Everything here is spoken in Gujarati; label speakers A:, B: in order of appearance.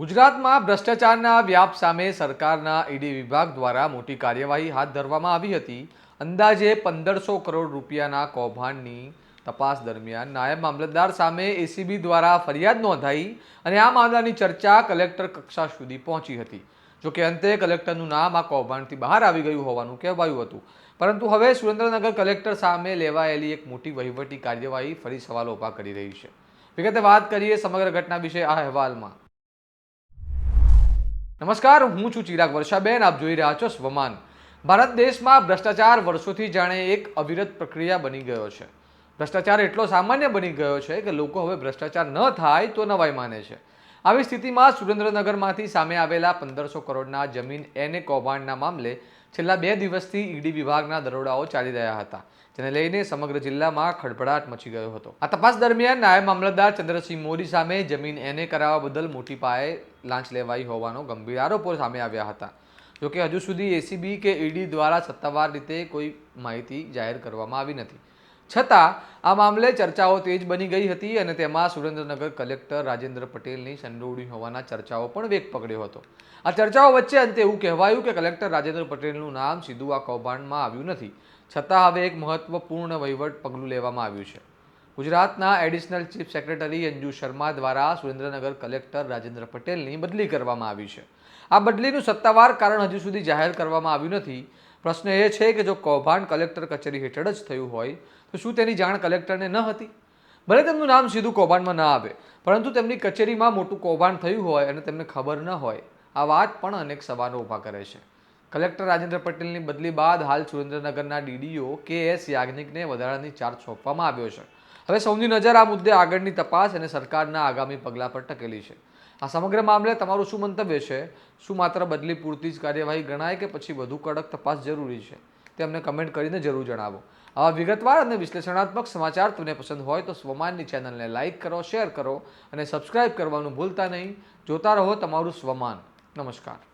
A: ગુજરાતમાં ભ્રષ્ટાચારના વ્યાપ સામે સરકારના ઈડી વિભાગ દ્વારા મોટી કાર્યવાહી હાથ ધરવામાં આવી હતી. અંદાજે પંદરસો કરોડ રૂપિયાના કૌભાંડની તપાસ દરમિયાન નાયબ મામલતદાર સામે એસીબી દ્વારા ફરિયાદ નોંધાઈ અને આ મામલાની ચર્ચા કલેક્ટર કક્ષા સુધી પહોંચી હતી. જોકે અંતે કલેક્ટરનું નામ આ કૌભાંડથી બહાર આવી ગયું હોવાનું કહેવાયું હતું. પરંતુ હવે સુરેન્દ્રનગર કલેક્ટર સામે લેવાયેલી એક મોટી વહીવટી કાર્યવાહી ફરી સવાલો ઊભા કરી રહી છે. વિગતે વાત કરીએ સમગ્ર ઘટના વિશે આ અહેવાલમાં. નમસ્કાર, હું છું ચિરાગ વર્ષાબેન, આપ જોઈ રહ્યા છો સ્વમાન. ભારત દેશમાં ભ્રષ્ટાચાર વર્ષોથી જાણે એક અવિરત પ્રક્રિયા બની ગયો છે. ભ્રષ્ટાચાર એટલો સામાન્ય બની ગયો છે કે લોકો હવે ભ્રષ્ટાચાર ન થાય તો નવાઈ માને છે. આવી સ્થિતિમાં સુરેન્દ્રનગરમાંથી સામે આવેલા પંદરસો કરોડના જમીન એને કૌભાંડના મામલે છેલ્લા બે દિવસથી ઈડી વિભાગના દરોડાઓ ચાલી રહ્યા હતા, જેને લઈને સમગ્ર જિલ્લામાં ખળભળાટ મચી ગયો હતો. આ તપાસ દરમિયાન નાયબ મામલતદાર ચંદ્રસિંહ મોદી સામે જમીન એને કરાવવા બદલ મોટી પાયે લાંચ લેવાઈ હોવાનો ગંભીર આરોપો સામે આવ્યા હતા. જોકે હજુ સુધી એસીબી કે ઈડી દ્વારા સત્તાવાર રીતે કોઈ માહિતી જાહેર કરવામાં આવી નથી. છતાં, આ મામલે ચર્ચાઓ તેજ બની ગઈ હતી અને તેમાં સુરેન્દ્રનગર કલેક્ટર રાજેન્દ્ર પટેલની સંડોવણી હોવાના ચર્ચાઓ પણ વેગ પકડ્યો હતો. આ ચર્ચાઓ વચ્ચે અંતે એવું કહેવાયું કે કલેક્ટર રાજેન્દ્ર પટેલનું નામ સીધું આ કૌભાંડમાં આવ્યું નથી. છતાં હવે એક મહત્વપૂર્ણ વહીવટ પગલું લેવામાં આવ્યું છે. ગુજરાતના additional chief secretary Anju Sharma દ્વારા સુરેન્દ્રનગર કલેક્ટર રાજેન્દ્ર પટેલની બદલી કરવામાં આવી છે. આ બદલીનું સત્તાવાર કારણ હજુ સુધી જાહેર કરવામાં આવ્યું નથી. પ્રશ્ન એ છે કે જો કૌભાંડ કલેક્ટર કચેરી હેઠળ જ થયું હોય, તો શું તેની જાણ કલેક્ટરને ન હતી? ભલે તેમનું નામ સીધું કૌભાંડમાં ન આવે, પરંતુ તેમની કચેરીમાં મોટું કૌભાંડ થયું હોય અને તેમને ખબર ન હોય, આ વાત પણ અનેક સવાલો ઊભા કરે છે. કલેક્ટર રાજેન્દ્ર પટેલની બદલી બાદ હાલ સુરેન્દ્રનગરના ડીડીઓ કે એસ યાજ્ઞિકને વધારાની ચાર્જ સોંપવામાં આવ્યો છે. હવે સૌની નજર આ મુદ્દે આગળની તપાસ અને સરકારના આગામી પગલાં પર ટકેલી છે. આ સમગ્ર મામલે તમારું શું મંતવ્ય છે? શું માત્ર બદલી પૂરતી જ કાર્યવાહી ગણાય કે પછી વધુ કડક તપાસ જરૂરી છે? તે અમને કમેન્ટ કરીને જરૂર જણાવો. આવા વિગતવાર અને વિશ્લેષણાત્મક સમાચાર તમને પસંદ હોય તો સ્વમાનની ચેનલને લાઇક કરો, શેર કરો અને સબસ્ક્રાઇબ કરવાનું ભૂલતા નહીં. જોતા રહો તમારું સ્વમાન. નમસ્કાર.